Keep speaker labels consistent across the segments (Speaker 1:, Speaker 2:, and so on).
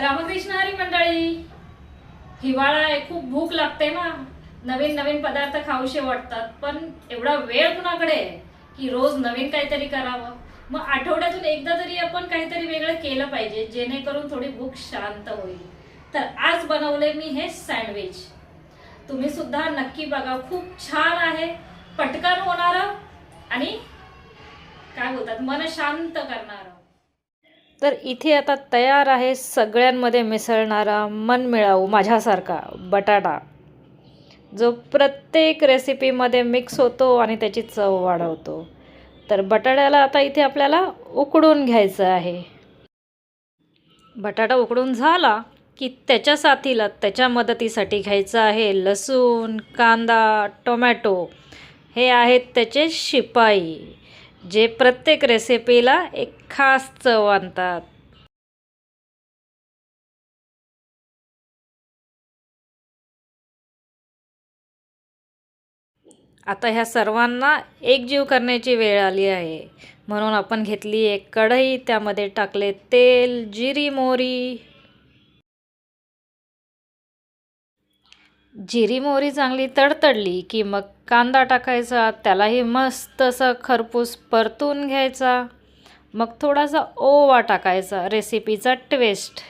Speaker 1: रामकृष्ण हरी मंडळी हिवाळा आहे खूप भूक लागते ना. नवीन नवीन पदार्थ खाऊशे वाटतात पण एवढा वेळ कुणाकडे की रोज नवीन काहीतरी करावं? मग आठवड्यातून एकदा तरी आपण काहीतरी वेगळं केलं पाहिजे जेणेकरून थोडी भूक शांत होईल. तर आज बनवले मी हे सँडविच. तुम्ही सुद्धा नक्की बघा खूप छान आहे. पटकन होणार आणि काय बोलतात मन शांत करणार. तर इथे आता तयार आहे सगळ्यांमध्ये मिसळणारा मनमिळाऊ माझ्यासारखा बटाटा जो प्रत्येक रेसिपीमध्ये मिक्स होतो आणि त्याची चव वाढवतो. तर बटाट्याला आता इथे आपल्याला उकडून घ्यायचं आहे. बटाटा उकडून झाला की त्याच्या साथीला त्याच्या मदतीसाठी घ्यायचं आहे लसूण कांदा टोमॅटो. हे आहेत त्याचे शिपाई जे प्रत्येक रेसिपीला एक खास चव आणतात. आता ह्या सर्वांना एकजीव करण्याची वेळ आली आहे. म्हणून आपण घेतली एक कढई त्यामध्ये टाकले तेल जिरी मोहरी. जिरी मोहरी चांगली तडतडली की मग कांदा टाकायचा त्यालाही मस्त असं खरपूस परतून घ्यायचा. मग थोडासा ओवा टाकायचा रेसिपीचा ट्विस्ट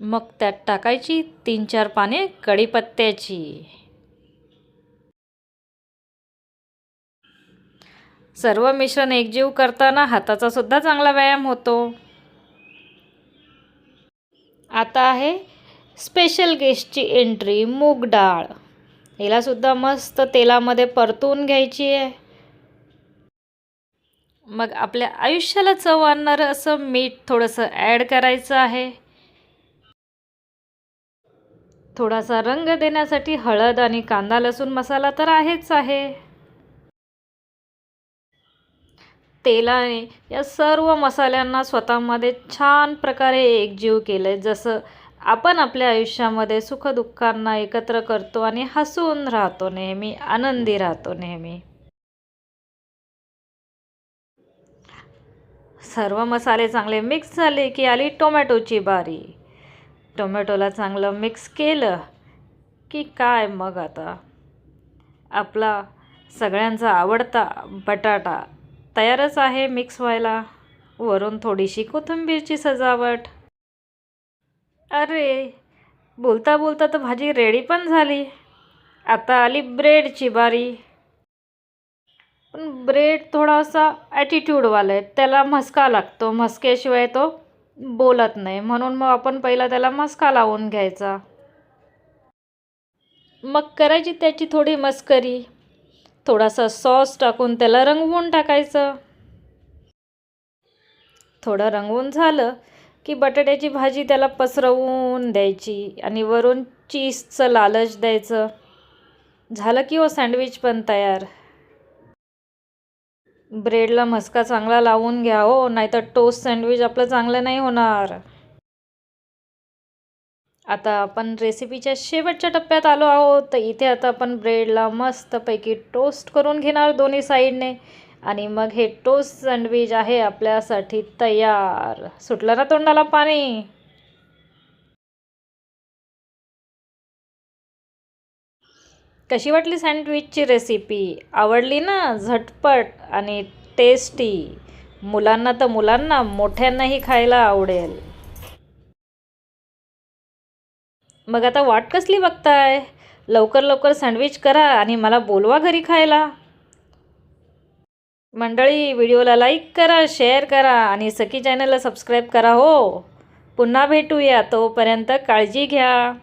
Speaker 1: मग त्यात टाकायची तीन चार पाने कढीपत्त्याची. सर्व मिश्रण एकजीव करताना हाताचा सुद्धा चांगला व्यायाम होतो. आता आहे स्पेशल गेस्टची एंट्री मूग डाळ. हिला सुद्धा मस्त तेलामध्ये परतून घ्यायची आहे. मग आपल्या आयुष्याला चव आणणारं असं मीठ थोडंसं ॲड करायचं आहे. थोडासा रंग देण्यासाठी हळद आणि कांदा लसूण मसाला तर आहेच आहे. तेलाने या सर्व मसाल्यांना स्वतःमध्ये छान प्रकारे एकजीव केलं आहे जसं आपण आपल्या आयुष्यामध्ये सुखदुःखांना एकत्र करतो आणि हसून राहतो नेहमी आनंदी राहतो नेहमी. सर्व मसाले चांगले मिक्स झाले की आली टोमॅटोची बारी. टोमॅटोला चांगलं मिक्स केलं की काय मग आता? आपला सगळ्यांचा आवडता बटाटा तयारच आहे मिक्स व्हायला. वरून थोडीशी कोथिंबीरची सजावट. अरे बोलता बोलता तर भाजी रेडी पण झाली. आता आली ब्रेडची बारी. पण ब्रेड थोडासा ॲटिट्यूडवाला आहे. त्याला मस्का लागतो. मस्क्याशिवाय तो बोलत नाही. म्हणून मग आपण पहिला त्याला मस्का लावून घ्यायचा. मग करायची त्याची थोडी मस्करी. थोडासा सॉस टाकून त्याला रंगवून टाकायचं. थोडं रंगवून झालं की बटाट्याची भाजी त्याला पसरवून द्यायची आणि वरून चीजचं लालच द्यायचं. झालं की हो सँडविच पण तयार. ब्रेडला मस्का चांगला लावून घ्या हो. नाहीतर टोस्ट सँडविच आपलं चांगलं नाही होणार. आता आपण रेसिपीच्या शेवटच्या टप्प्यात आलो आहोत. तर इथे आता आपण ब्रेडला मस्तपैकी टोस्ट करून घेणार दोन्ही साईडने. आणि मग हे टोस्ट सँडविच आहे आपल्यासाठी तयार. सुटलं ना तोंडाला पाणी? कशी वाटली सँडविचची रेसिपी? आवडली ना? झटपट आणि टेस्टी. मुलांना तर मुलांना मोठ्यांनाही खायला आवडेल. मग आता वाट कसली बघताय? लवकर लवकर सँडविच करा आणि मला बोलवा घरी खायला. मंडळी व्हिडिओला लाईक करा शेअर करा आणि सखी चॅनलला सबस्क्राईब करा हो. पुन्हा भेटूया तोपर्यंत काळजी घ्या.